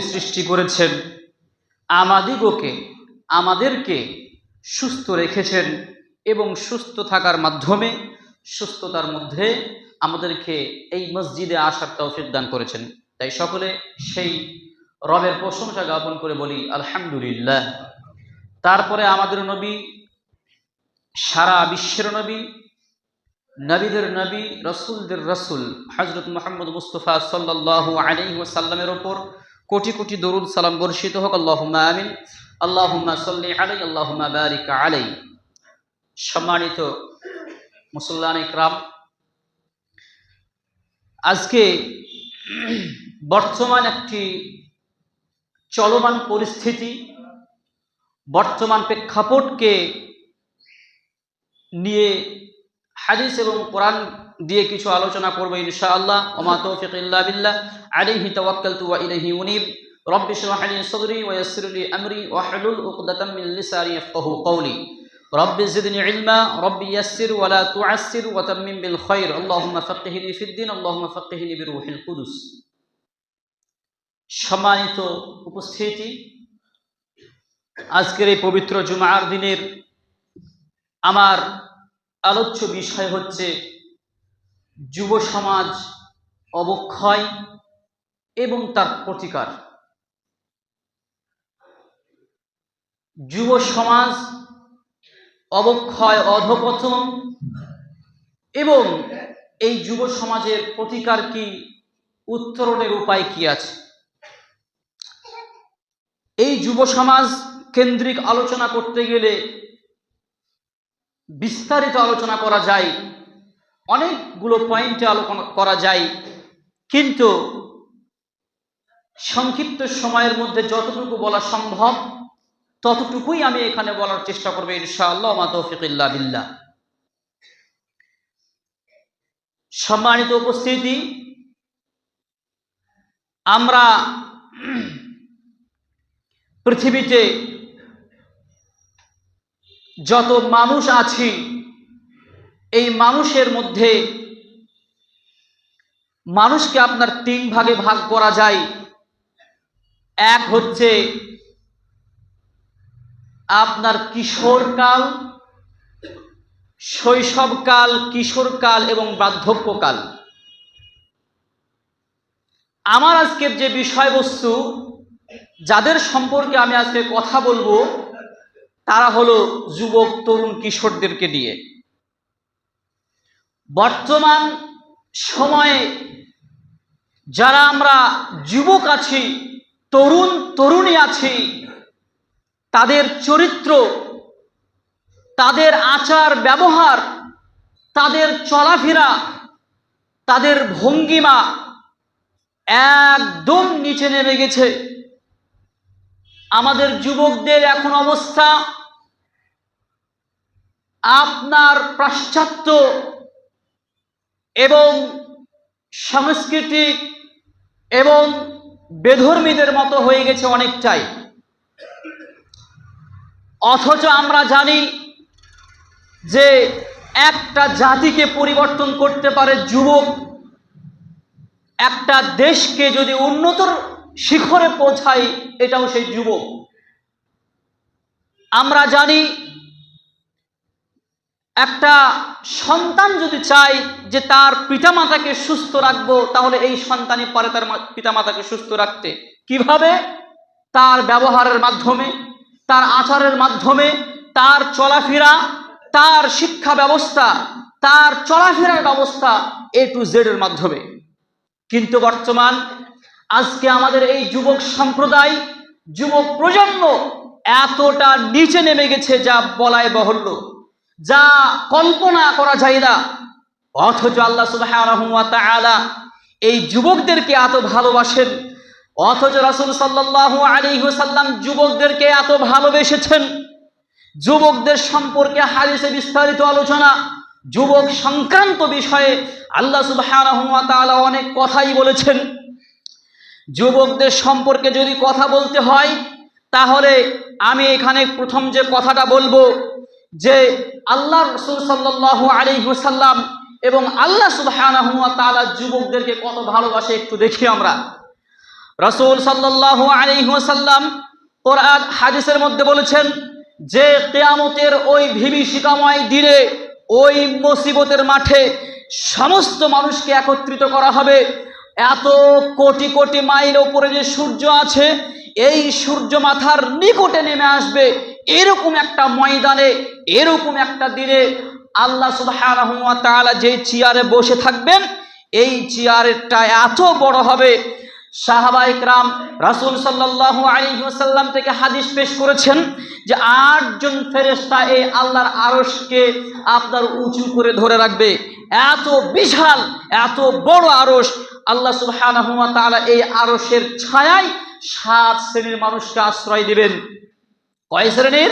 সৃষ্টি করেছেন। আমাদিগকে, আমাদেরকে সুস্থ রেখেছেন এবং সুস্থ থাকার মাধ্যমে সুস্থতার মধ্যে আমাদেরকে এই মসজিদে আসার তৌফিক দান করেছেন। তাই সকলে সেই রবের প্রশংসা জ্ঞাপন করে বলি, আলহামদুলিল্লাহ। তারপরে আমাদের নবী, সারা বিশ্বের নবী, নবীদের নবী, রসুলদের রসুল হজরত মোহাম্মদ মুস্তফা সাল্লাহ আলী ওপর কোটি কোটি দরুদ সালাম বর্ষিত হোক, আল্লাহুম্মা আমিন। আল্লাহুম্মা সাল্লি আলাই আল্লাহুম্মা বারিক আলাই সম্মানিত মুসল্লান ইকরাম, আজকে বর্তমান একটি চলমান পরিস্থিতি, বর্তমান প্রেক্ষাপটকে নিয়ে হাদিস এবং কোরআন দিয়ে কিছু আলোচনা করব ইনশাআল্লাহ। ওমা তৌফিক ইল্লা বিল্লাহ। আলাইহি তাওয়াক্কালতু ওয়া ইলাইহি উনীব। ইয়াসসির লি আমরি ওয়া হুলুল উকদাতাম মিন লিসানি ইয়াফকাহু কওলি রব্বি জিদনি ইলমা রব্বি ইয়াসসির ওয়া লা তুআসসির ওয়া তাম্মিম বিল খায়র আল্লাহুম্মা ফাক্কিহনি ফিদ দ্বীন আল্লাহুম্মা ফাক্কিহনি বিরূহিল কুদুস। সম্মানিত উপস্থিতি, আজকের এই পবিত্র জুমার দিনের আমার আলোচ্য বিষয় হচ্ছে যুব সমাজ অবক্ষয় এবং তার প্রতিকার। যুব সমাজ অবক্ষয় অধপতন এবং এই যুব সমাজের প্রতিকার কি, উত্তরণের উপায় কি আছে? এই যুব সমাজ কেন্দ্রিক আলোচনা করতে গেলে বিস্তারিত আলোচনা করা যায় অনেকগুলো পয়েন্টে আলোচনা করা যায়, কিন্তু সংক্ষিপ্ত সময়ের মধ্যে যতটুকু বলা সম্ভব, ততটুকুই আমি এখানে বলার চেষ্টা করব, ইনশাআল্লাহ, মা তৌফিকিল্লা বিল্লাহ। সম্মানিত উপস্থিতি, আমরা পৃথিবীতে যত মানুষ আছি এই মানুষের মধ্যে মানুষকে আপনার তিন ভাগে ভাগ করা যায়। এক হচ্ছে আপনার কিশোরকাল, শৈশবকাল, কিশোরকাল এবং বার্ধক্যকাল। আমার আজকের যে বিষয়বস্তু, যাদের সম্পর্কে আমি আজকে কথা বলব, তারা হলো যুবক, তরুণ, কিশোরদেরকে নিয়ে। বর্তমান সময়ে যারা আমরা যুবক আছি, তরুণ, তরুণী আছি, তাদের চরিত্র, তাদের আচার, ব্যবহার, তাদের চলাফেরা, তাদের ভঙ্গিমা একদম নিচে নেমে গেছে। আমাদের যুবকদের এখন অবস্থা আপনার পাশ্চাত্য এবং সাংস্কৃতিক এবং বেধর্মীদের মতো হয়ে গেছে অনেকটাই। অথচ আমরা জানি যে একটা জাতিকে পরিবর্তন করতে পারে যুবক, একটা দেশকে যদি উন্নতর শিখরে পৌঁছায়, এটাও সেই যুবক। আমরা জানি একটা সন্তান যদি চায় যে তার পিতামাতাকে সুস্থ রাখব, তাহলে এই সন্তানই পারে তার পিতামাতাকে সুস্থ রাখতে। কীভাবে? তার ব্যবহারের মাধ্যমে, তার আচারের মাধ্যমে, তার চলাফেরা, তার শিক্ষা ব্যবস্থা, তার চলাফেরার ব্যবস্থা এ টু জেড এর মাধ্যমে। কিন্তু বর্তমান আজকে আমাদের এই যুবক সম্প্রদায়, যুবক প্রজন্ম এতটা নিচে নেমে গেছে যা বলায় বহল্য। যা কল্পনা করা যায় না। অথচ আল্লাহ তাআলা এই যুবকদেরকে এত ভালোবাসেন। অথচ রাসুল সাল্লাল্লাহু আলাইহি ওয়াসাল্লাম যুবকদেরকে এত ভালোবেসেছেন। যুবকদের সম্পর্কে হাদিসে বিস্তারিত আলোচনা, যুবক সংক্রান্ত বিষয়ে আল্লাহ তাআলা অনেক কথাই বলেছেন। যুবকদের সম্পর্কে যদি কথা বলতে হয়, তাহলে আমি এখানে প্রথম যে কথাটা বলব যে আল্লাহ রসুল সাল্লাহ আলী হুসাল্লাম এবং আল্লাহ তাআলা যুবকদেরকে কত ভালোবাসে একটু দেখি আমরা। রাসূল সাল্লাল্লাহু আলাইহি ওয়াসাল্লাম কোরআন, হাদিসের মধ্যে বলেছেন, যে কিয়ামতের ওই ভীমিষিকাময় দিনে, ওই মুসিবতের মাঠে সমস্ত মানুষকে একত্রিত করা হবে। এত কোটি কোটি মাইল ওপরে যে সূর্য আছে এই সূর্য মাথার নিকটে নেমে আসবে এরকম একটা ময়দানে, এরকম একটা দিনে আল্লাহ তাআলা যে চেয়ারে বসে থাকবেন, এই চেয়ারেরটা এত বড় হবে। সাহাবাইকরাম রাসূল সাল্লাল্লাহু আলাইহি ওয়াসাল্লাম থেকে হাদিস পেশ করেছেন যে আটজন ফেরেশতা এই আল্লাহর আরশকে আপনার উঁচু করে ধরে রাখবে। এত বিশাল, এত বড় আরশ, আল্লাহ তাআলা এই আরশের ছায়ায় সাত শ্রেণির মানুষকে আশ্রয় দিবেন। কয় শ্রেণির?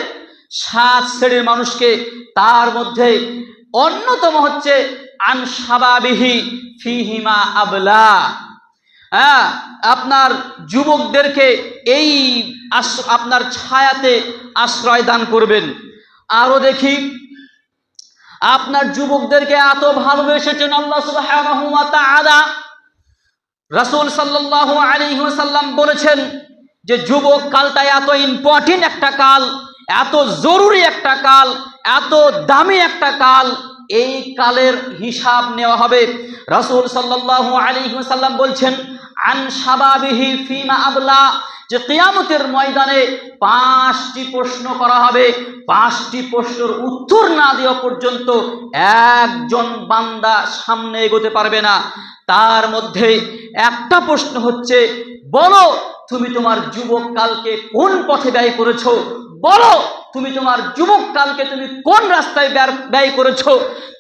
সাত শ্রেণির মানুষকে তার মধ্যে অন্যতম হচ্ছে আনসাবাবিহি ফিহিমা আবলা। হ্যাঁ আপনার যুবকদেরকে এই আপনার ছায়াতে আশ্রয় দান করবেন। আরও দেখি, আপনার যুবকদেরকে এত ভালোবেসেছেন আল্লাহ ওয়া তাআলা রাসূল সাল্লাল্লাহু আলাইহি ওয়াসাল্লাম বলেছেন যে যুবক কালটা এত ইম্পর্টেন্ট একটা কাল, এত জরুরি একটা কাল, এত দামি একটা কাল, এই কালের হিসাব নেওয়া হবে। রাসুল সাল্লাহ আলাইহি ওয়াসাল্লাম বলছেন, আন সাবাবিহি ফিমা আবলা। যে কেয়ামতের ময়দানে পাঁচটি প্রশ্ন করা হবে। পাঁচটি প্রশ্নের উত্তর না দেওয়া পর্যন্ত একজন বান্দা সামনে এগোতে পারবে না। তার মধ্যে একটা প্রশ্ন হচ্ছে, বলো তুমি তোমার যুবক কালকে কোন পথে ব্যয় করেছ? বলো, তুমি তোমার যুবক কালকে তুমি কোন রাস্তায় ব্যয়- করেছ?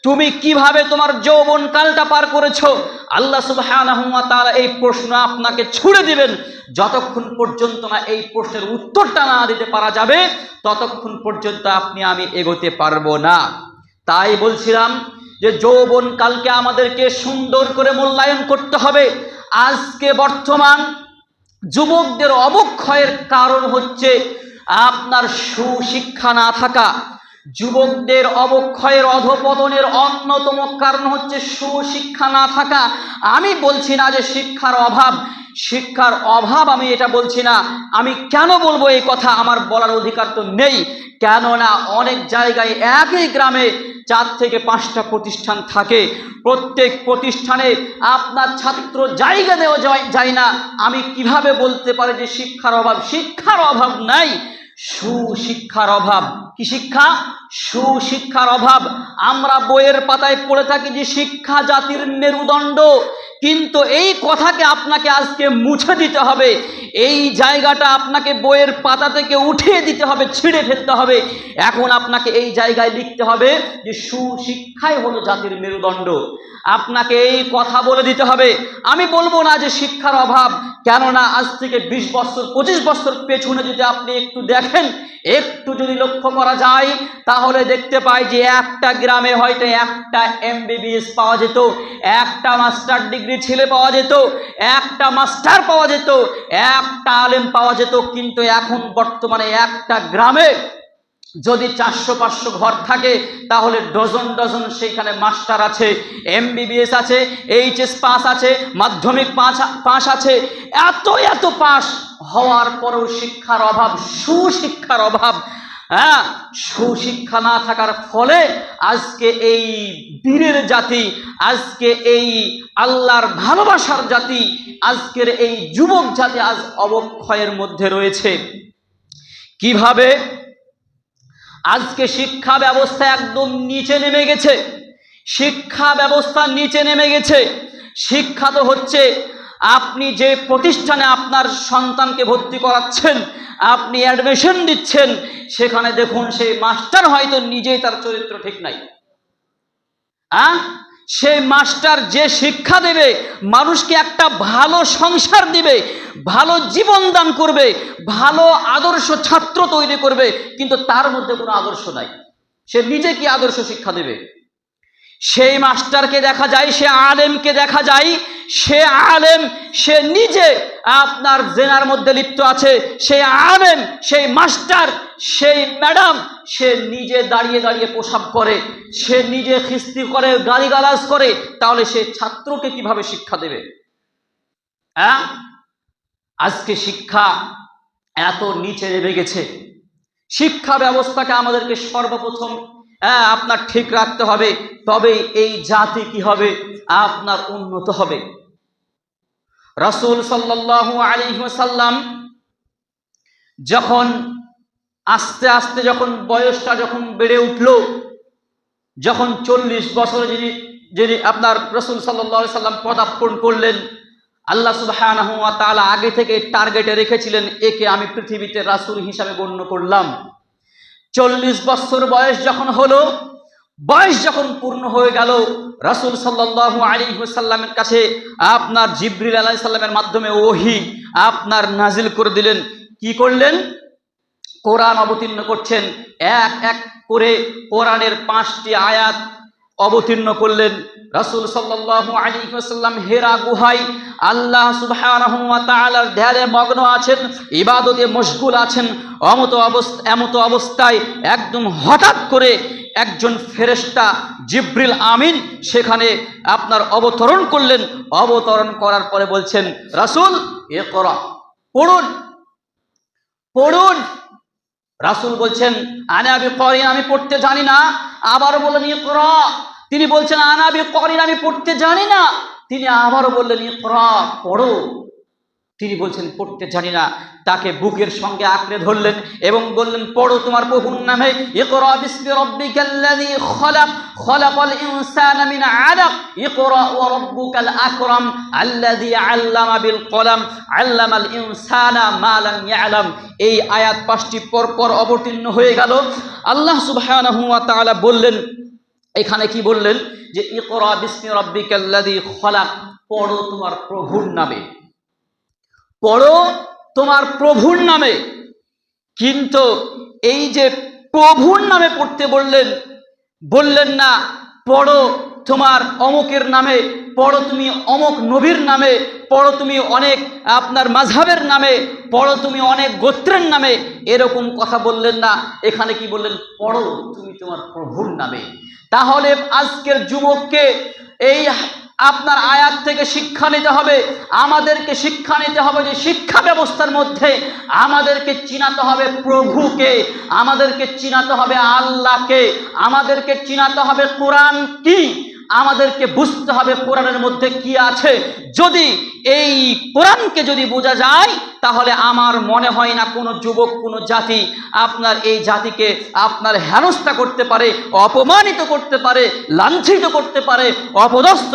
তুমি কীভাবে তোমার যৌবন কালটা পার করেছ? আল্লাহ তাআলা এই প্রশ্ন আপনাকে ছুড়ে দিবেন। যতক্ষণ পর্যন্ত না এই প্রশ্নের উত্তরটা না দিতে পারা যাবে, ততক্ষণ পর্যন্ত আপনি আমি এগোতে পারব না। তাই বলছিলাম যে যৌবন কালকে আমাদেরকে সুন্দর করে মূল্যায়ন করতে হবে। আজকে বর্তমান যুবকদের অবক্ষয়ের কারণ হচ্ছে আপনার সুশিক্ষা না থাকা। যুবকদের অবক্ষয়ের অধপতনের অন্যতম কারণ হচ্ছে সুশিক্ষা না থাকা। আমি বলছি না যে শিক্ষার অভাব। শিক্ষার অভাব আমি এটা বলছি না। আমি কেন বলব এই কথা? আমার বলার অধিকার তো নেই। কেননা অনেক জায়গায় একই গ্রামে চার থেকে পাঁচটা প্রতিষ্ঠান থাকে। প্রত্যেক প্রতিষ্ঠানে আপনার ছাত্র জায়গা দেওয়া যায়- না। আমি কীভাবে বলতে পারি যে শিক্ষার অভাব? শিক্ষার অভাব নাই। সুশিক্ষার অভাব। কি শিক্ষা? সুশিক্ষার অভাব। আমরা বইয়ের পাতায় পড়ে থাকি যে শিক্ষা জাতির মেরুদণ্ড। কিন্তু এই কথাকে আপনাকে আজকে মুছে দিতে হবে। এই জায়গাটা আপনাকে বইয়ের পাতা থেকে উঠিয়ে দিতে হবে, ছিঁড়ে ফেলতে হবে। এখন আপনাকে এই জায়গায় লিখতে হবে যে সুশিক্ষাই হলো জাতির মেরুদণ্ড। আপনাকে এই কথা বলে দিতে হবে। আমি বলব না যে শিক্ষার অভাব, কেননা আজ থেকে বিশ বছর, পঁচিশ বছর পেছনে যদি আপনি একটু দেখেন, একটু যদি লক্ষ্য করা যায়, তাহলে দেখতে পাই যে একটা গ্রামে হয়তো একটা এমবিবিএস পাওয়া যেত, একটা মাস্টার ডিগ্রি ছেলে পাওয়া যেত, একটা মাস্টার পাওয়া যেত, একটা আলেম পাওয়া যেত, কিন্তু এখন বর্তমানে একটা গ্রামে যদি চারশো, পাঁচশো ঘর থাকে, তাহলে ডজন ডজন সেইখানে মাস্টার আছে এমবিবিএস আছে এইচএস পাস আছে, মাধ্যমিক পাস পাস আছে। এত এত পাস হওয়ার পরেও শিক্ষার অভাব, সুশিক্ষার অভাব হ্যাঁ সুশিক্ষা না থাকার ফলে আজকে এই বীরের জাতি, আজকে এই আল্লাহর ভালোবাসার জাতি, আজকের এই যুবক জাতি আজ অবক্ষয়ের মধ্যে রয়েছে। কীভাবে? আজকে শিক্ষা ব্যবস্থা একদম নিচে নেমে গেছে। শিক্ষা ব্যবস্থা নিচে নেমে গেছে। শিক্ষা তো হচ্ছে আপনি যে প্রতিষ্ঠানে আপনার সন্তানকে ভর্তি করাচ্ছেন, আপনি অ্যাডমিশন দিচ্ছেন, সেখানে দেখুন সেই মাস্টার হয়তো নিজেই তার চরিত্র ঠিক নাই। হ্যাঁ সেই মাস্টার যে শিক্ষা দেবে, মানুষকে একটা ভালো সংসার দিবে, ভালো জীবন দান করবে, ভালো আদর্শ ছাত্র তৈরি করবে, কিন্তু তার মধ্যে কোনো আদর্শ নাই। সে নিজে কি আদর্শ শিক্ষা দেবে? সেই মাস্টারকে দেখা যায়, সে আলেমকে দেখা যায়, সে আলেম, সে নিজে আপনার জেনার মধ্যে লিপ্ত আছে সেই আলেম, সেই মাস্টার, সেই ম্যাডাম, সে নিজে দাঁড়িয়ে দাঁড়িয়ে প্রসাব করে সে নিজে খিস্তি করে, গালিগালাজ করে, তাহলে সে ছাত্রকে কীভাবে শিক্ষা দেবে? হ্যাঁ? আজকে শিক্ষা এত নিচে নেমে গেছে। শিক্ষা ব্যবস্থাকে আমাদেরকে সর্বপ্রথম হ্যাঁ, আপনার ঠিক রাখতে হবে তবেই এই জাতি কি হবে? আপনার উন্নত হবে। রসুল আলাইহি ওয়াসাল্লাম যখন আস্তে আস্তে যখন বয়সটা যখন বেড়ে উঠল যখন চল্লিশ বছর যিনি যিনি আপনার রসুল সাল্লাহ সাল্লাম পদার্পণ করলেন আল্লাহ তাআলা আগে থেকে টার্গেটে রেখেছিলেন একে আমি পৃথিবীতে রাসূল হিসাবে গণ্য করলাম। চল্লিশ বছর বয়স যখন হলো, বয়স যখন পূর্ণ হয়ে গেল, রাসুল সাল্লাহ আলী সাল্লামের কাছে আপনার জিবরিল আলাই সাল্লামের মাধ্যমে ওহি আপনার নাজিল করে দিলেন। কি করলেন? কোরআন অবতীর্ণ করছেন। এক এক করে কোরআনের পাঁচটি আয়াত অবতীর্ণ করলেন। রাসূল আলাইহি ওয়াসাল্লাম হেরা গুহায় আল্লাহ তাআলার ধ্যানে মগ্ন আছেন, ইবাদতে মশগুল আছেন। অমত অবস্থা, এমতো অবস্থায় একদম হঠাৎ করে একজন ফেরেস্তা জিব্রিল আমিন সেখানে আপনার অবতরণ করলেন। অবতরণ করার পরে বলছেন, রাসূল এ করা পড়ুন পড়ুন। রাসূল বলছেন, আনে আমি পরে আমি পড়তে জানি না। আবারও বললেন ইকরা তিনি বলছেন আনাবি করিন আমি পড়তে জানি না। তিনি আবারও বললেন, ইকরা, পড়ো। তিনি বলছেন, পড়তে জানি না। তাকে বুকের সঙ্গে আঁকড়ে ধরলেন এবং বললেন, পড়ো তোমার প্রভুর নামে, ইকরা বিসমি রাব্বিকাল্লাযী খলাক, খলাকাল ইনসানা মিন আলাক, ইকরা ওয়া রাব্বুকাল আকরাম, আল্লাযী আল্লামা বিল কলাম, আল্লামাল ইনসানা মা লাম ইয়ালাম। এই আয়াত পাঁচটি পরপর অবতীর্ণ হয়ে গেল। আল্লাহ সুবহানাহু ওয়া তাআলা বললেন এখানে কি বললেন? যে ইকরা বিস্মি রব্বি কাল্লাদি খলাক, পড়ো তোমার প্রভুর নামে। পড়ো তোমার প্রভুর নামে। কিন্তু এই যে প্রভুর নামে পড়তে বললেন বললেন না, পড়ো তোমার অমুকের নামে। পড়ো তুমি অমুক নবীর নামে, পড়ো তুমি অনেক আপনার মাঝহাবের নামে, পড়ো তুমি অনেক গোত্রের নামে। এরকম কথা বললেন না, এখানে কি বললেন? পড়ো তুমি তোমার প্রভুর নামে। তাহলে আজকের যুবককে এই আপনার আয়াত থেকে শিক্ষা নিতে হবে, আমাদেরকে শিক্ষা নিতে হবে যে শিক্ষা ব্যবস্থার মধ্যে আমাদেরকে চিনাতে হবে প্রভুকে, আমাদেরকে চিনাতে হবে আল্লাহকে, আমাদেরকে চিনাতে হবে কোরআন কি? আমাদেরকে বুঝতে হবে কোরআনের মধ্যে কি আছে। যদি এই কোরআনকে যদি বোঝা যায়, তাহলে আমার মনে হয় না কোনো যুবক, কোনো জাতি আপনার এই জাতিকে আপনার হেনস্থা করতে পারে, অপমানিত করতে পারে, লাঞ্ছিত করতে পারে, অপদস্থ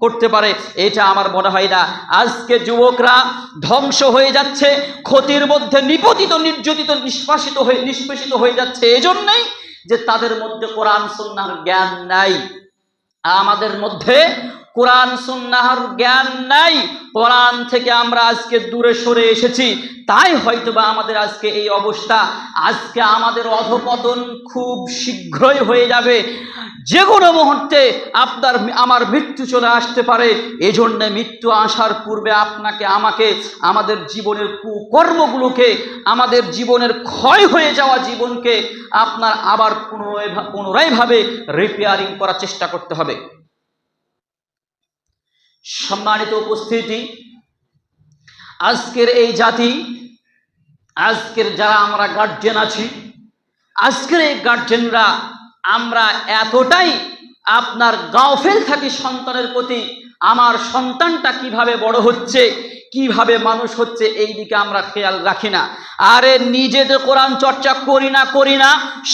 করতে পারে। এটা আমার মনে হয় না। আজকে যুবকরা ধ্বংস হয়ে যাচ্ছে, ক্ষতির মধ্যে নিপতিত, নির্যাতিত, নিষ্পাসিত হয়ে নিষ্পেষিত হয়ে যাচ্ছে। এজন্যই যে তাদের মধ্যে কোরআন সন্ন্যার জ্ঞান নাই। আমাদের মধ্যে কোরআন, সুন্নাহর জ্ঞান নাই, কোরআন থেকে আমরা আজকে দূরে সরে এসেছি, তাই হয়তোবা আমাদের আজকে এই অবস্থা। আজকে আমাদের অধপতন খুব শীঘ্রই হয়ে যাবে। যে কোনো মুহূর্তে আপনার, আমার মৃত্যু চলে আসতে পারে, এজন্য মৃত্যু আসার পূর্বে আপনাকে, আমাকে, আমাদের জীবনের কুকর্মগুলোকে, আমাদের জীবনের ক্ষয় হয়ে যাওয়া জীবনকে আপনার আবার পুনরায়, পুনরায়ভাবে রিপেয়ারিং করার চেষ্টা করতে হবে। সম্মানিত উপস্থিতি। আজকের এই জাতি, আজকের যারা আমরা গার্জেন আছি, আজকের এই গার্জেনরা আমরা এতটাই আপনার গাওফেল থাকি সন্তানের প্রতি, আমার সন্তানটা কীভাবে বড় হচ্ছে কীভাবে মানুষ হচ্ছে এই দিকে আমরা খেয়াল রাখি না। আরে নিজে কোরআন চর্চা করি না করি না,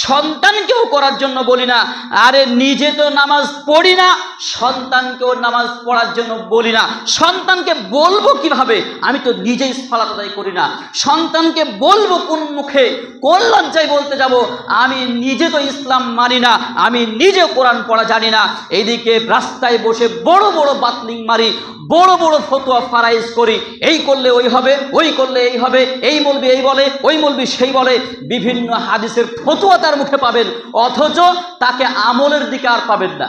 সন্তানকেও করার জন্য বলি না। আরে নিজে তো নামাজ পড়ি না, সন্তানকেও নামাজ পড়ার জন্য বলি না। সন্তানকে বলব কীভাবে? আমি তো নিজেই আদায় করি না। সন্তানকে বলব কোন মুখে? কোন লজ্জায় বলতে যাব? আমি নিজে তো ইসলাম মানি না, আমি নিজে কোরআন পড়া জানি না। এইদিকে রাস্তায় বসে বড় বড় বাতলিং মারি, বড় বড় ফতোয়া ফারাইজ করি এই করলে ওই হবে, ওই করলে এই হবে, এই বলবি এই বলে, ওই বলবি সেই বলে। বিভিন্ন হাদিসের ফতোয়া তার মুখে পাবেন, অথচ তাকে আমলের দিকে আর পাবেন না।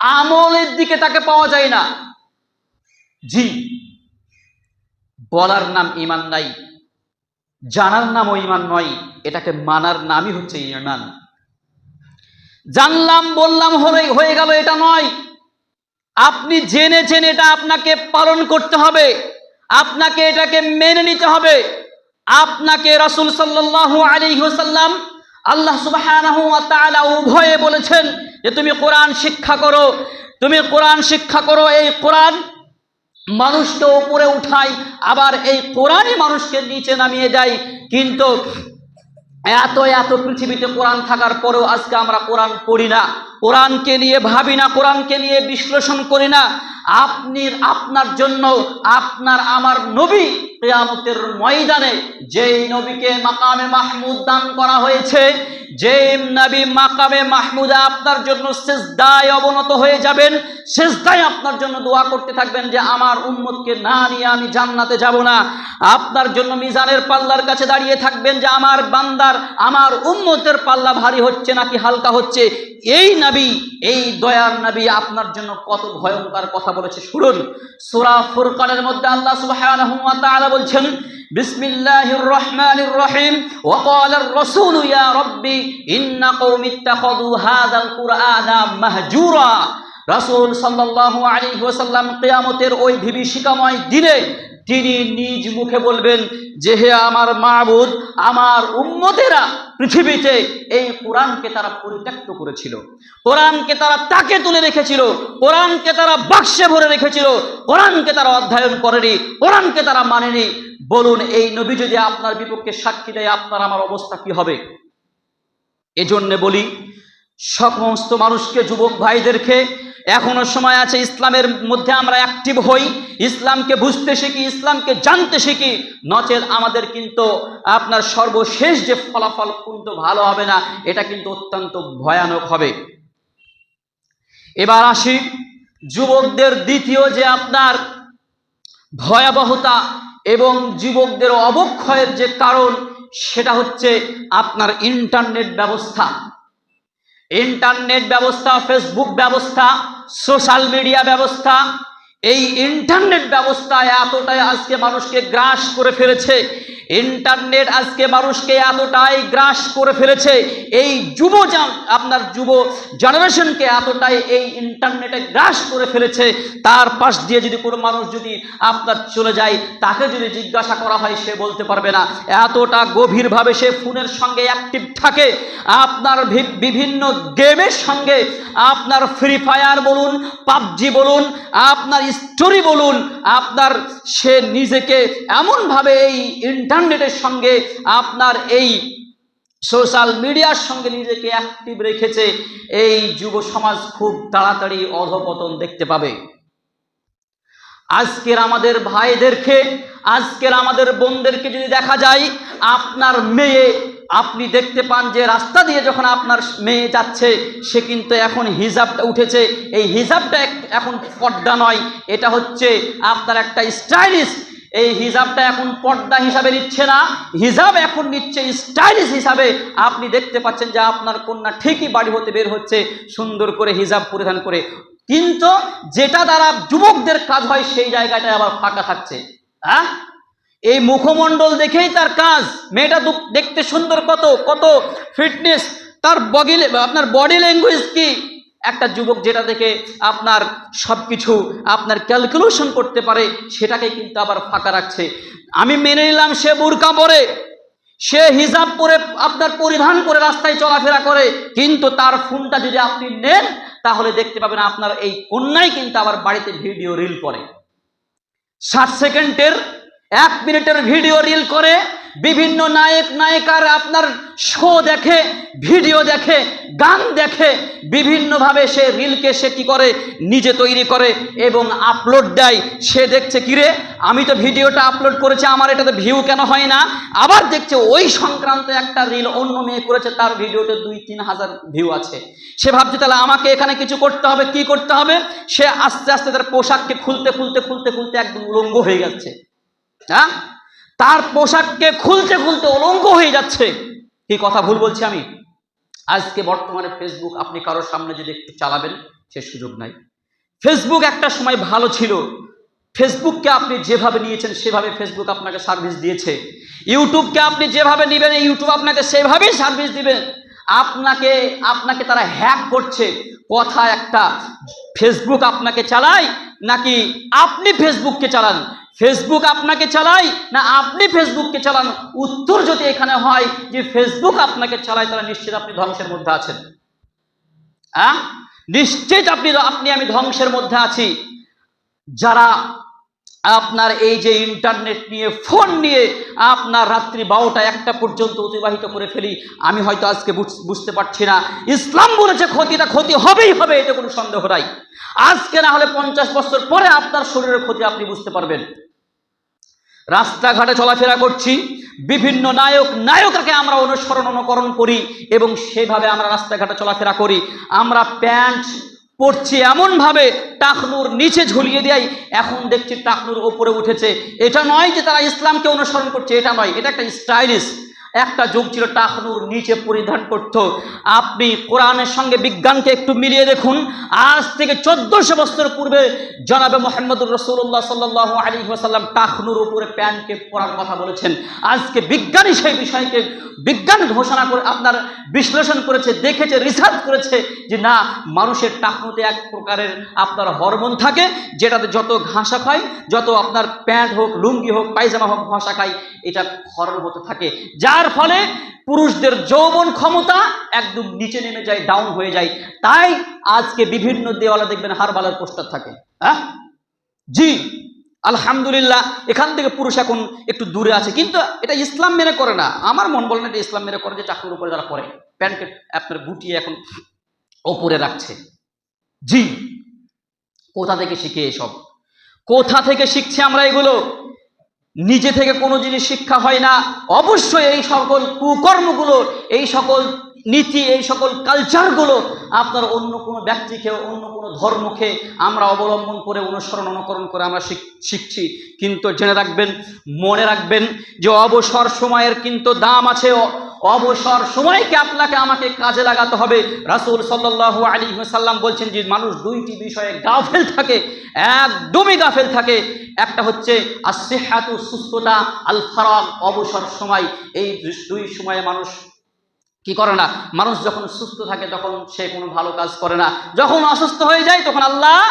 আমলের দিকে তাকে পাওয়া যায় না। জি, বলার নাম ইমান নাই, জানার নামও ইমান নয়, এটাকে মানার নামই হচ্ছে ইমান। জানলাম, বললাম, হলে হয়ে গেল, এটা নয়। আপনি জেনে জেনে এটা আপনাকে পালন করতে হবে। আপনাকে এটাকে মেনে নিতে হবে। আপনাকে রাসূল সাল্লাল্লাহু আলাইহি ওয়াসাল্লাম আল্লাহ সুবহানাহু ওয়া তাআলা উভয়ে বলেছেন যে, তুমি কোরআন শিক্ষা করো। তুমি কোরআন শিক্ষা করো। এই কোরআন মানুষকে উপরে উঠায়, আবার এই কোরআনই মানুষকে নিচে নামিয়ে দেয়। কিন্তু এত এত পৃথিবীতে কোরআন থাকার পরেও আজকে আমরা কোরআন পড়ি না। কোরআনকে নিয়ে ভাবি না, কোরআনকে নিয়ে বিশ্লেষণ করি না। আপনি আপনার জন্য আপনার আমার নবী কেয়ামতের ময়দানে যেই নবীকে মাকামে মাহমুদ দান করা হয়েছে যে নবী মাকামে মাহমুদা আপনার জন্য শেষদায় অবনত হয়ে যাবেন শেষদায় আপনার জন্য দোয়া করতে থাকবেন যে আমার উম্মতকে না নিয়ে আমি জান্নাতে যাব না। আপনার জন্য মিজানের পাল্লার কাছে দাঁড়িয়ে থাকবেন যে আমার বান্দার, আমার উম্মতের পাল্লা ভারী হচ্ছে নাকি হালকা হচ্ছে? এই নবী, এই দয়ার নবী আপনার জন্য কত ভয়ঙ্কর কথা বলেছে। শুনুন, সূরা ফুরকানের মধ্যে আল্লাহ তাআলা বলছেন, বিসমিল্লাহির রহমানির রহিম। ওয়া ক্বালার রাসূলু ইয়া রাব্বি, ইন্না কওমি ইত্তাখাযু হাযাল কুরআনা মাহজুরা। রাসূল সাল্লাল্লাহু আলাইহি ওয়াসাল্লাম কিয়ামতের ওই বিভীষিকাময় দিনে তিনি নিজ মুখে বলবেন যে হে আমার মাবুদ আমার উম্মতেরা পৃথিবীতে এই কোরআনকে তারা পরিত্যক্ত করেছিল। কোরআনকে তারা তাকে তুলে রেখেছিল। কোরআনকে তারা বাক্সে ভরে রেখেছিল। কোরআনকে তারা অধ্যয়ন করেনি। কোরআনকে তারা মানেনি। বলুন, এই নবী যদি আপনার বিপক্ষে সাক্ষী দেয়, আপনার আমার অবস্থা কি হবে? এজন্য বলি, সমস্ত মানুষকে, যুবক ভাইদেরকে এখনও সময় আছে ইসলামের মধ্যে আমরা অ্যাক্টিভ হই। ইসলামকে বুঝতে শিখি, ইসলামকে জানতে শিখি। নচেত আমাদের কিন্তু আপনার সর্বশেষ যে ফলাফল কিন্তু ভালো হবে না, এটা কিন্তু অত্যন্ত ভয়ানক হবে। এবার আসি যুবকদের দ্বিতীয় যে আপনার ভয়াবহতা এবং যুবকদের অবক্ষয়ের যে কারণ, সেটা হচ্ছে আপনার ইন্টারনেট ব্যবস্থা। ইন্টারনেট ব্যবস্থা, ফেসবুক ব্যবস্থা সোশ্যাল মিডিয়া ব্যবস্থা এই ইন্টারনেট ব্যবস্থা এতটাই আজকে মানুষকে গ্রাস করে ফেলেছে। ইন্টারনেট আজকে মানুষকে এতটাই গ্রাস করে ফেলেছে। এই যুব আপনার যুব জেনারেশনকে এতটাই এই ইন্টারনেটে গ্রাস করে ফেলেছে। তার পাশ দিয়ে যদি কোনো মানুষ যদি আপনার চলে যায়, তাকে যদি জিজ্ঞাসা করা হয়, সে বলতে পারবে না। এতটা গভীরভাবে সে ফোনের সঙ্গে অ্যাক্টিভ থাকে। আপনার বিভিন্ন গেমের সঙ্গে আপনার ফ্রি ফায়ার বলুন, পাবজি বলুন, আপনার স্টোরি বলুন, আপনার সে নিজেকে এমনভাবে এই ইন্টারনেটের সঙ্গে, আপনার এই সোশ্যাল মিডিয়ার সঙ্গে নিজেকে অ্যাক্টিভ রেখেছে, এই যুব সমাজ খুব তাড়াতাড়ি অধপতন দেখতে পাবে। আজকের আমাদের ভাইদেরকে, আজকের আমাদের বোনদেরকে যদি দেখা যায়, আপনার মেয়ে আপনি দেখতে পান যে রাস্তা দিয়ে যখন আপনার মেয়ে যাচ্ছে, সে কিন্তু এখন হিজাবটা উঠেছে। এই হিজাবটা এখন পর্দা নয়, এটা হচ্ছে আপনার একটা স্টাইলিশ। এই হিজাবটা এখন পর্দা হিসাবে নিচ্ছে না, হিজাব এখন নিচ্ছে স্টাইলিশ হিসাবে। আপনি দেখতে পাচ্ছেন যে আপনার কন্যা ঠিকই বাড়ি হতে বের হচ্ছে, সুন্দর করে হিজাব পরিধান করে। কিন্তু যেটা দ্বারা যুবকদের কাজ হয়, সেই জায়গাটায় আবার ফাঁকা থাকছে। হ্যাঁ? এই মুখমণ্ডল দেখেই তার কাজ। মেয়েটা দেখতে সুন্দর কত কত ফিটনেস তার বডি আপনার বডি ল্যাঙ্গুয়েজ কি? একটা যুবক যেটা দেখে আপনার সব কিছু আপনার ক্যালকুলেশন করতে পারে সেটাকে কিন্তু আবার ফাঁকা রাখছে। আমি মেনে নিলাম সে বুরকা পরে। সে হিজাব পরে আপনার পরিধান করে রাস্তায় চলাফেরা করে। কিন্তু তার ফোনটা যদি আপনি নেন, তাহলে দেখতে পাবেন আপনার এই কন্যাই কিন্তু আবার বাড়িতে ভিডিও রিল করে। ষাট সেকেন্ডের এক মিনিটের ভিডিও রিল করে বিভিন্ন নায়ক, নায়িকার আপনার শো দেখে ভিডিও দেখে, গান দেখে, বিভিন্নভাবে সে রিলকে সে কি করে? নিজে তৈরি করে এবং আপলোড দেয়। সে দেখছে কিরে আমি তো ভিডিওটা আপলোড করেছি, আমার এটাতে ভিউ কেন হয় না? আবার দেখছে ওই সংক্রান্ত একটা রিল অন্য মেয়ে করেছে, তার ভিডিওতে দুই, তিন হাজার ভিউ আছে। সে ভাবছে, তাহলে আমাকে এখানে কিছু করতে হবে? কি করতে হবে? সে আস্তে আস্তে তার পোশাককে খুলতে খুলতে খুলতে খুলতে একদম উলঙ্গ হয়ে যাচ্ছে। হ্যাঁ? তার পোশাককে খুলতে খুলতে উলঙ্গ হয়ে যাচ্ছে। কি কথা ভুল বলছি আমি? আজকে বর্তমানে ফেসবুক আপনি কারোর সামনে যদি একটু চালাবেন, সে সুযোগ নাই। ফেসবুক একটা সময় ভালো ছিল। ফেসবুককে আপনি যেভাবে নিয়েছেন, সেভাবে ফেসবুক আপনাকে সার্ভিস দিয়েছে। ইউটিউবকে আপনি যেভাবে নেবেন ইউটিউব আপনাকে সেভাবেই সার্ভিস দিবেন আপনাকে আপনাকে তারা হ্যাক করছে। কথা একটা ফেসবুক আপনাকে চালায়, নাকি আপনি ফেসবুককে চালান? ফেসবুক আপনাকে চালায়, না আপনি ফেসবুককে চালান? উত্তর যদি এখানে হয় যে ফেসবুক আপনাকে চালায়, তাহলে নিশ্চিত আপনি ধ্বংসের মধ্যে আছেন। হ্যাঁ নিশ্চিত আপনি আপনি, আমি ধ্বংসের মধ্যে আছি। যারা আপনার এই যে ইন্টারনেট নিয়ে, ফোন নিয়ে আপনার রাত্রি বারোটা একটা পর্যন্ত অতিবাহিত করে ফেলি, আমি হয়তো আজকে বুঝ- বুঝতে পারছি না। ইসলাম বলেছে ক্ষতিটা ক্ষতি হবেই হবে এটা কোনো সন্দেহ নাই। আজকে না হলে পঞ্চাশ বছর পরে আপনার শরীরের ক্ষতি আপনি বুঝতে পারবেন। রাস্তাঘাটে চলাফেরা করছি, বিভিন্ন নায়ক, নায়িকাকে আমরা অনুসরণ, অনুকরণ করি এবং সেভাবে আমরা রাস্তাঘাটে চলাফেরা করি। আমরা প্যান্ট পরছি এমনভাবে টাকনুর নিচে ঝুলিয়ে দেয় এখন দেখছি টাকনুর ওপরে উঠেছে। এটা নয় যে তারা ইসলামকে অনুসরণ করছে, এটা নয়। এটা একটা স্টাইলিশ। একটা যুগ ছিল টাকনুর নিচে পরিধান করত। আপনি কোরআনের সঙ্গে বিজ্ঞানকে একটু মিলিয়ে দেখুন। আজ থেকে চোদ্দশো বছর পূর্বে জনাবে মোহাম্মদুর রসুল্লাহ সাল্লাহ আলী ওয়াসাল্লাম টাকনুর উপরে প্যান্টকে পরার কথা বলেছেন। আজকে বিজ্ঞানী সেই বিষয়কে বিজ্ঞান ঘোষণা করে আপনার বিশ্লেষণ করেছে, দেখেছে রিসার্চ করেছে যে না, মানুষের টাকনুতে এক প্রকারের আপনার হরমোন থাকে, যেটাতে যত ঘাসা খায়, যত আপনার প্যান্ট হোক, লুঙ্গি হোক, পায়জামা হোক, ঘষা খায়, এটা হরণ হতে থাকে। যার ফলে পুরুষদের যৌবন ক্ষমতা একদম নিচে নেমে যায় ডাউন হয়ে যায়। তাই আজকে বিভিন্ন দেওয়ালে দেখবেন হারবালার পোস্টার থাকে। হ্যাঁ? জি, আলহামদুলিল্লাহ, এখান থেকে পুরুষ এখন একটু দূরে আছে। কিন্তু এটা ইসলাম মেনে করে না। আমার মন বলে না এটা ইসলাম মেনে করে যে চাকরির উপরে যারা করে প্যান্টকে আপনার গুটিয়ে এখন ওপরে রাখছে। জি, কোথা থেকে শিখে এসব? কোথা থেকে শিখছে আমরা এগুলো? নিজে থেকে কোনো জিনিস শিক্ষা হয় না। অবশ্যই এই সকল কুকর্মগুলো, এই সকল নীতি, এই সকল কালচারগুলো আপনার অন্য কোনো ব্যক্তিকে, অন্য কোনো ধর্মকে আমরা অবলম্বন করে, অনুসরণ, অনুকরণ করে আমরা শিখ- শিখছি। কিন্তু জেনে রাখবেন, মনে রাখবেন যে অবসর সময়ের কিন্তু দাম আছে অবসর সময়কে আপনাকে আমাকে কাজে লাগাতে হবে। রাসূল সাল্লাল্লাহু আলী সাল্লাম বলছেন যে মানুষ দুইটি বিষয়ে গাফেল থাকে, একদমই গাফেল থাকে। একটা হচ্ছে আসিহাতু সুস্থতা আল ফারাক অবসর সময়। এই দুই সময়ে মানুষ কি করে না? মানুষ যখন সুস্থ থাকে তখন সে কোনো ভালো কাজ করে না। যখন অসুস্থ হয়ে যায় তখন আল্লাহ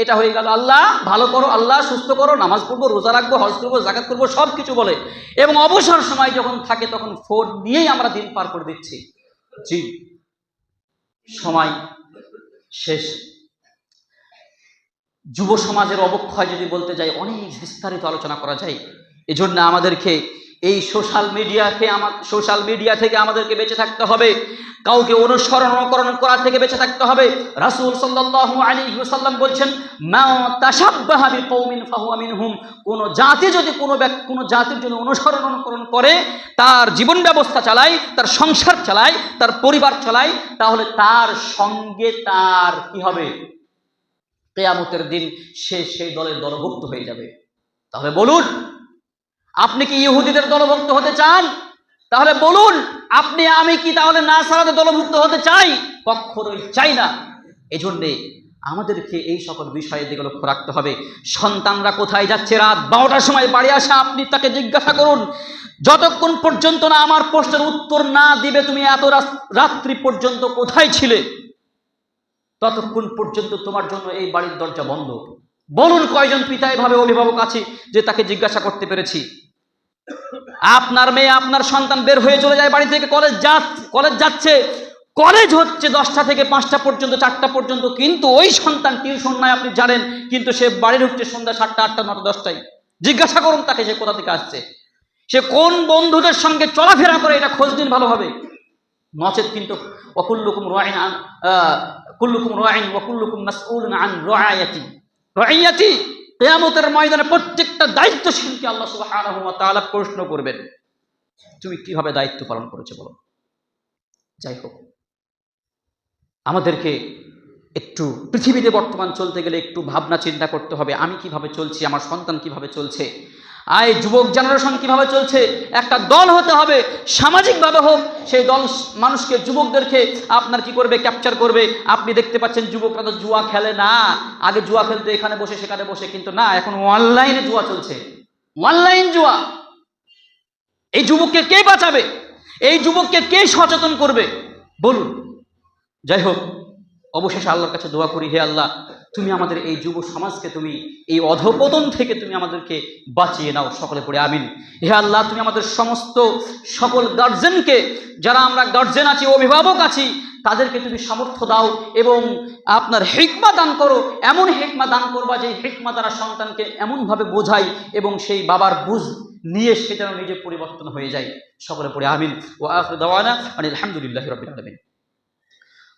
এটা হয়ে গেল আল্লাহ, ভালো করো আল্লাহ, সুস্থ করো, নামাজ পড়ব, রোজা রাখব, হজ করব জাকাত করব সব কিছু বলে। এবং অবসর সময় যখন থাকে তখন ফোন নিয়েই আমরা দিন পার করে দিচ্ছি। জি, সময় শেষ। যুব সমাজের অবক্ষয় যদি বলতে যাই, অনেক বিস্তারিত আলোচনা করা যায়। এজন্য আমাদেরকে এই সোশ্যাল মিডিয়াকে আমার সোশ্যাল মিডিয়া থেকে আমাদেরকে বেঁচে থাকতে হবে। কাউকে অনুসরণ অনুকরণ করা থেকে বেঁচে থাকতে হবে। রাসূল সাল্লাল্লাহু আলাইহি সাল্লাম বলছেন, মা তাশাব্বাহা বিকৌমিন ফাহুয়া মিনহুম। কোন জাতি যদি কোনো ব্যক্তি কোনো জাতির জন্য অনুসরণ অনুকরণ করে, তার জীবন ব্যবস্থা চালায়, তার সংসার চালায়, তার পরিবার চালায়, তাহলে তার সঙ্গে তার কি হবে? কেয়ামতের দিন সে সেই দলের দলভুক্ত হয়ে যাবে। তাহলে বলুন আপনি কি ইহুদিদের দলভুক্ত হতে চান? তাহলে বলুন, আপনি, আমি কি তাহলে না সারাতে দলভুক্ত হতে চাই? কখনোই চাই না। এজন্যে আমাদেরকে এই সকল বিষয়ে দিকে লক্ষ্য রাখতে হবে। সন্তানরা কোথায় যাচ্ছে রাত বারোটার সময় বাড়ি আসা, আপনি তাকে জিজ্ঞাসা করুন, যতক্ষণ পর্যন্ত না আমার প্রশ্নের উত্তর না দিবে, তুমি এত রাত- রাত্রি পর্যন্ত কোথায় ছিলে? ততক্ষণ পর্যন্ত তোমার জন্য এই বাড়ির দরজা বন্ধ। বলুন কয়জন পিতা এভাবে অভিভাবক আছে যে তাকে জিজ্ঞাসা করতে পেরেছি? আপনার মেয়ে আপনার সন্তান বের হয়ে চলে যায় বাড়ি থেকে কলেজ যা কলেজ যাচ্ছে। কলেজ হচ্ছে দশটা থেকে পাঁচটা পর্যন্ত চারটা পর্যন্ত কিন্তু ওই সন্তান টিউশন নাই আপনি জানেন কিন্তু সে বাড়ি ঢুকছে সন্ধ্যা সাতটা আটটা নটা দশটায়। জিজ্ঞাসা করুন তাকে সে কোথা থেকে আসছে। সে কোন বন্ধুদের সঙ্গে চলাফেরা করে এটা খোঁজ দিন ভালোভাবে নচেত কিন্তু আন আহ, কুল্লুকুম রাইন ওকুল্লুকুম মাসউলুন আন রায়াতি রায়াতি কিয়ামতের ময়দানে প্রত্যেকটা দায়িত্বশীলকে আল্লাহ ওয়া তাআলা প্রশ্ন করবেন, তুমি কীভাবে দায়িত্ব পালন করেছ বলো? যাই হোক, আমাদেরকে একটু পৃথিবীতে বর্তমান চলতে গেলে একটু ভাবনা চিন্তা করতে হবে, আমি কীভাবে চলছি, আমার সন্তান কীভাবে চলছে? আয় যুবক জেনারেশন কীভাবে চলছে? একটা দল হতে হবে, সামাজিকভাবে হোক, সেই দল মানুষকে, যুবকদেরকে আপনার কি করবে ক্যাপচার করবে। আপনি দেখতে পাচ্ছেন যুবকরা তো জুয়া খেলে না। আগে জুয়া খেলতে এখানে বসে, সেখানে বসে, কিন্তু না, এখন অনলাইনে জুয়া চলছে। অনলাইন জুয়া। এই যুবককে কে বাঁচাবে? এই যুবককে কে সচেতন করবে? বলুন। যাই হোক, অবশেষে আল্লাহর কাছে দোয়া করি, হে আল্লাহ তুমি আমাদের এই যুব সমাজকে তুমি, এই অধপতন থেকে তুমি আমাদেরকে বাঁচিয়ে নাও, সকলে পড়ে আমিন। হে আল্লাহ, তুমি আমাদের সমস্ত সকল গার্জেনকে যারা আমরা গার্জেন আছি, অভিভাবক আছি, তাদেরকে তুমি সামর্থ্য দাও এবং আপনার হেকমা দান করো। এমন হেকমা দান করবা যে হেকমা দ্বারা সন্তানকে এমনভাবে বোঝাই এবং সেই বাবার বুঝ নিয়ে সে যেন নিজে পরিবর্তন হয়ে যায়। সকলে পড়ে আমিন। ও দাওয়ানা আলহামদুলিল্লাহ রবিন আলমিন।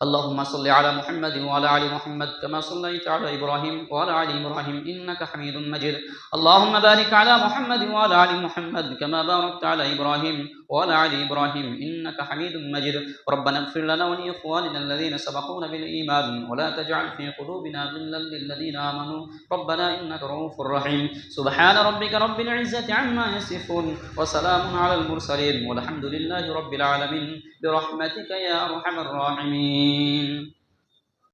اللهم صل على محمد وعلى آل محمد كما صليت على إبراهيم وعلى آل إبراهيم إنك حميد مجيد. اللهم بارك على محمد وعلى آل محمد كما باركت على إبراهيم وعلى آل إبراهيم إنك حميد مجيد. ربنا اغفر لنا ولإخواننا الذين سبقونا بالإيمان ولا تجعل في قلوبنا غلا للذين آمنوا. ربنا إنك رؤوف رحيم. سبحان ربك رب العزة عما يصفون وسلام على المرسلين والحمد لله رب العالمين. برحمتك يا أرحم الراحمين. العالمين